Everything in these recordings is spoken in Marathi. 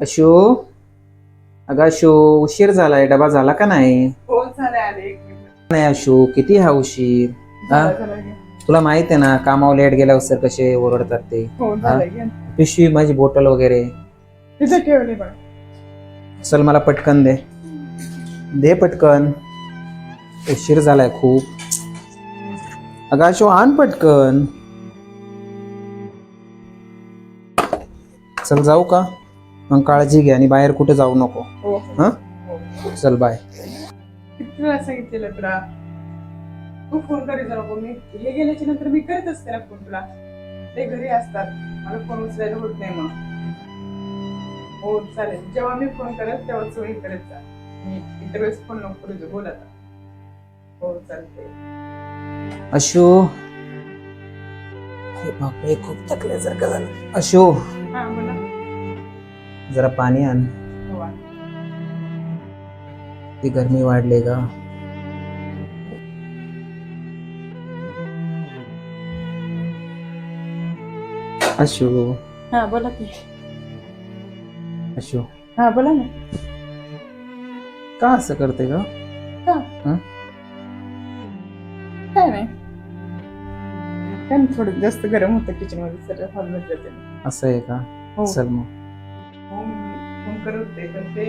अशो? अगं अशो उशीर झालाय. डबा झाला का नाही? हो झाले आले एक मिनिट. नाही अशो किती हा उशीर? हा? झालं, झालं, घे. तुला माहीत आहे ना कामावर लेट गेल्यावर सर कसे ओरडतात ते. हो झालं घे. पिशवी माझी बॉटल वगैरे. तिथे ठेवली बघ चल मला पटकन दे. दे पटकन. उशीर झालाय खूप. अगं अशो आण पटकन. चल जाऊ का? मग काळजी घे आणि बाहेर कुठे जाऊ नको. हो. हा? हो चल बाय किती वेळा सांगितलेलं तुला? तू फोन करीत जा नको. मी हे गेल्याच्यानंतर मी करत असते ना फोन तुला. ते घरी असतात. मला फोन उचलायला होत नाही मग. हो चालेल. जेव्हा मी फोन करत तेव्हा चोळी करत जा. मी इतर वेळेस फोन नको करू बोल आता. हो चालते अशो. अरे बापरे खूप थकल्यासारखं झालं. अशो. हा जरा पाणी आण। हो. ती गरमी वाढली का अशो। हा बोला की। अशो। हा बोला ना। का असं करते का? काय नाही काय नाही, थोडं जास्त गरम होतं किचन मध्ये सर हॉलमध्ये जाते. असं आहे का? हो। चल मग हो फोन करत होते पण ते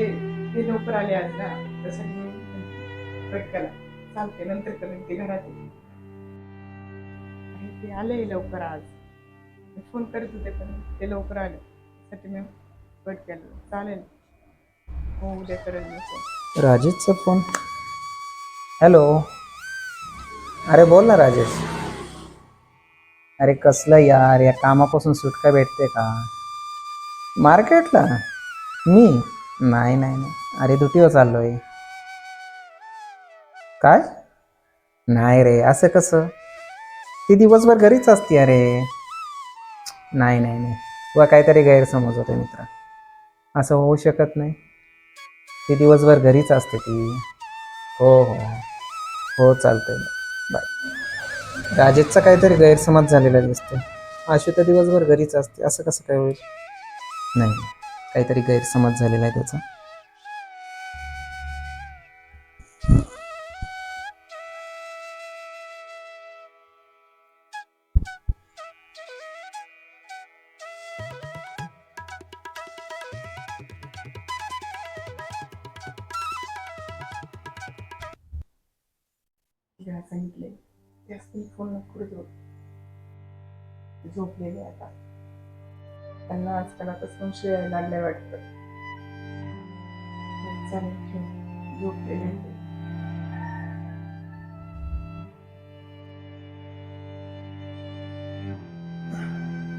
ते लवकर आले आज ना. त्यासाठी मी केला. चालते नंतर करेन ते घरात येईल. आणि ते आले लवकर आज. मी फोन करत होते पण ते लवकर आले. त्यासाठी मी कट केलं. चालेल. हो उद्या करेल मी फोन. राजेशचा फोन. हॅलो. अरे बोल ना राजेश. अरे कसलं यार या कामापासून सुटका भेटते का? मार्केटला? मी? नाही नाही नाही. अरे दुटीवर आहे काय? नाही रे असं कसं? ती दिवसभर घरीच असते अरे. नाही नाही नाही. व काहीतरी गैरसमज होते मित्र. असं होऊ शकत नाही. ती दिवसभर घरीच असते ती. हो हो हो. हो चालतंय. बाय. राजेशचा काहीतरी गैरसमज झालेला दिसतो आशु तर दिवसभर घरीच असते. असं कसं काय होईल? नाही. काहीतरी गैरसमज झालेला आहे त्याचा. सांगितले जास्त फोन नको करू देऊ झोपलेले आता. त्यांना आजकाल आता संशय लागलाय वाटतं. हो, चालेल ठेव. झोपलेले आहेत ते.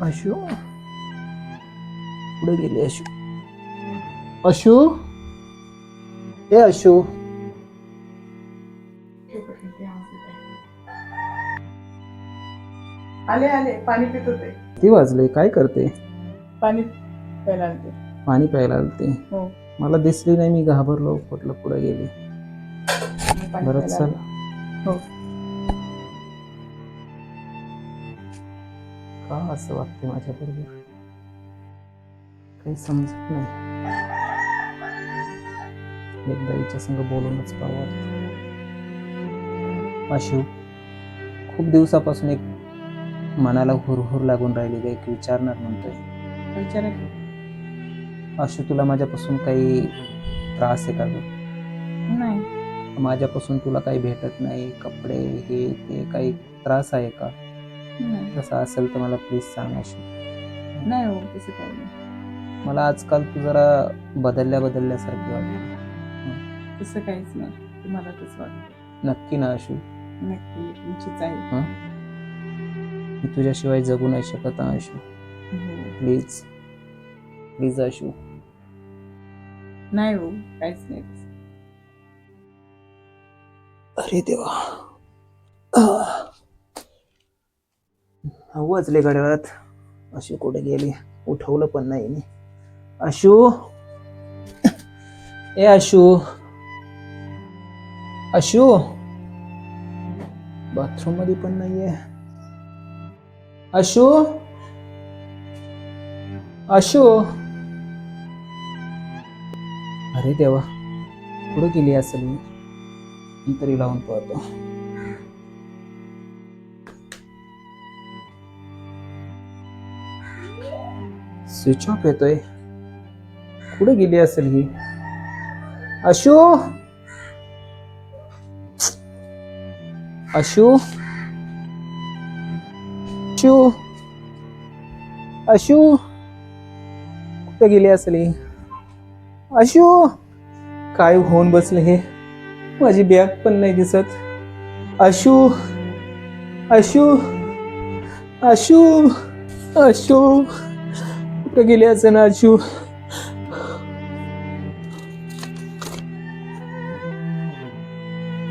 अशू? पुढे गेली अशू? अशू? ए अशू. ते. आले आले. पाणी पित होते. किती वाजले. काय करते? पाणी प्यायला आणते पाणी प्यायला आलते. हो. मला दिसली नाही मी घाबरलो म्हटलं पुढे गेली. मी पाणी बरं प्यायला चल. आले. हो. का असं वागते माझ्या बरोबर काही समजत नाही. एकदा हिच्या संग बोलूनच पाहावं अशू खूप दिवसापासून एक मनाला हुरहुर लागून राहिलेली एक विचारणार म्हणतोय. विचारा की. तुला माझ्यापासून काही त्रास आहे का नाही. माझ्यापासून तुला काही भेटत नाही कपडे हे ते काही त्रास आहे का? नाही. तसं असेल तर मला प्लीज सांग अशू. नाही हो तसं काही नाही. मला आजकाल तू जरा बदलल्या बदलल्यासारखी वाटते. तसं काहीच नाही. तुम्हाला तसं वाटतं नक्की ना अशू? नक्की तुमचीच आहे. मी तुझ्याशिवाय जगू नाही शकत अशू. प्लीज. प्लीज अशू नाही हो काहीच नाही. अरे देवा. वाजले घड्याळात अशू कुठे गेली? उठवलं पण नाही मी. अशू ए अशू अशू बाथरूममध्ये पण नाहीये. अशू अशो. अरे देवा कुठं गेली असेल मी? तरी लावून पाहतो. स्विच ऑफ येतोय. कुठे गेली असेल ही? अशु. अशू. अशू. अशू. गेली असली? अशो काय होऊन बसले हे? माझी बॅग पण नाही दिसत. अशू अशू अशू अशू कुठे गेली असेल ना अशू?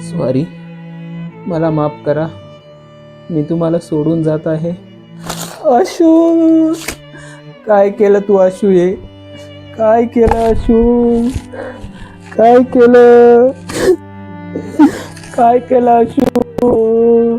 सॉरी मला माफ करा. मी तुम्हाला सोडून जात आहे. अशू काय केलं तू अशू ये काय केलं अशू काय केलं? काय केलं अशू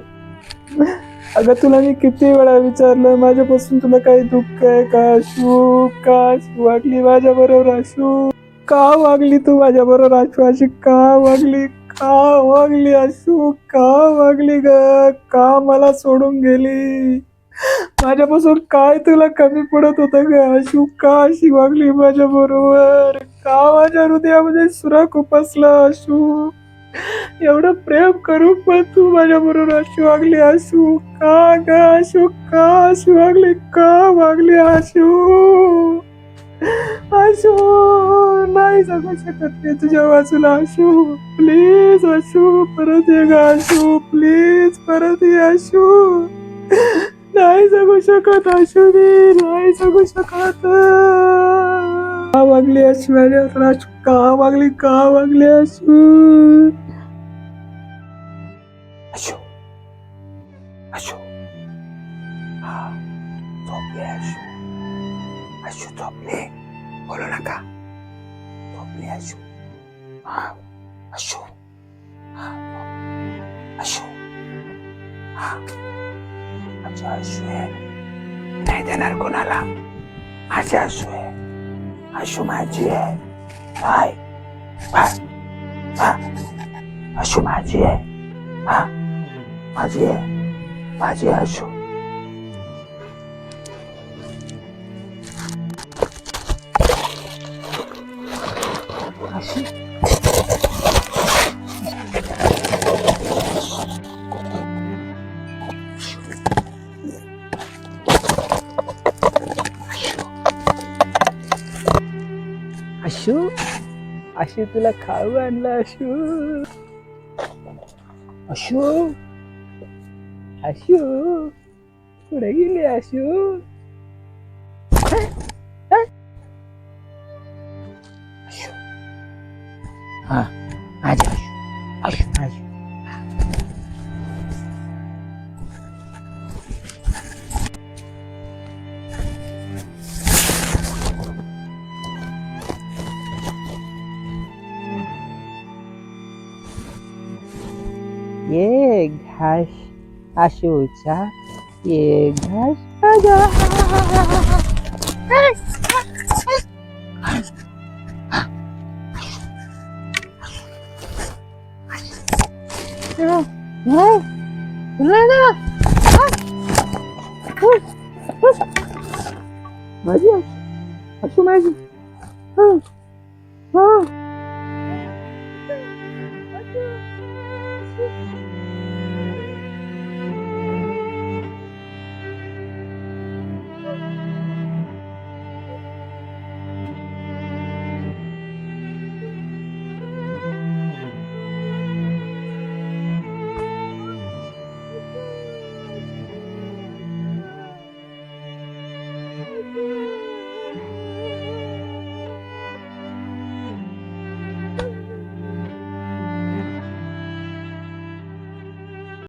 अगं तुला मी किती वेळा विचारलं माझ्यापासून तुला काही दुःख आहे का अशू का वागली माझ्या बरोबर अशू का वागली तू माझ्या बरोबर अशू अशी का वागली? का वागली अशू का वागली ग? का मला सोडून गेली? माझ्यापासून काय तुला कमी पडत होतं ग? अशू का अशी वागली माझ्या बरोबर. का माझ्या हृदयामध्ये सुराख उपसला अशू? एवढं प्रेम करू पण तू माझ्या बरोबर अशी वागली अशू? का ग? अशू का अशी वागली? का वागली अशू? अशू नाही सांगू शकत मी तुझ्या बाजूला अशू. प्लीज अशू परत ये ग अशू. प्लीज परत ये अशू. सांगू शकत अशू नाही सांगू शकत. का वागली अशी माझ्यावर का वागली का वागली अशू? अशू. अशू. हा झोपले अशू. अशो झोपले. बोलू नका. झोपले हा हा हा अच्छा नाही देणार कोणाला. माझी असू आहे. अशू माझी आहे. काय अशू माझी आहे. हा. माझी आहे. माझी अशू अशू तुला खाऊ आणलं अशू अशू अशू कुठे गेली अशू अशू ये घास अशूचा ये घास आगा. माझी अशू माझी हा हा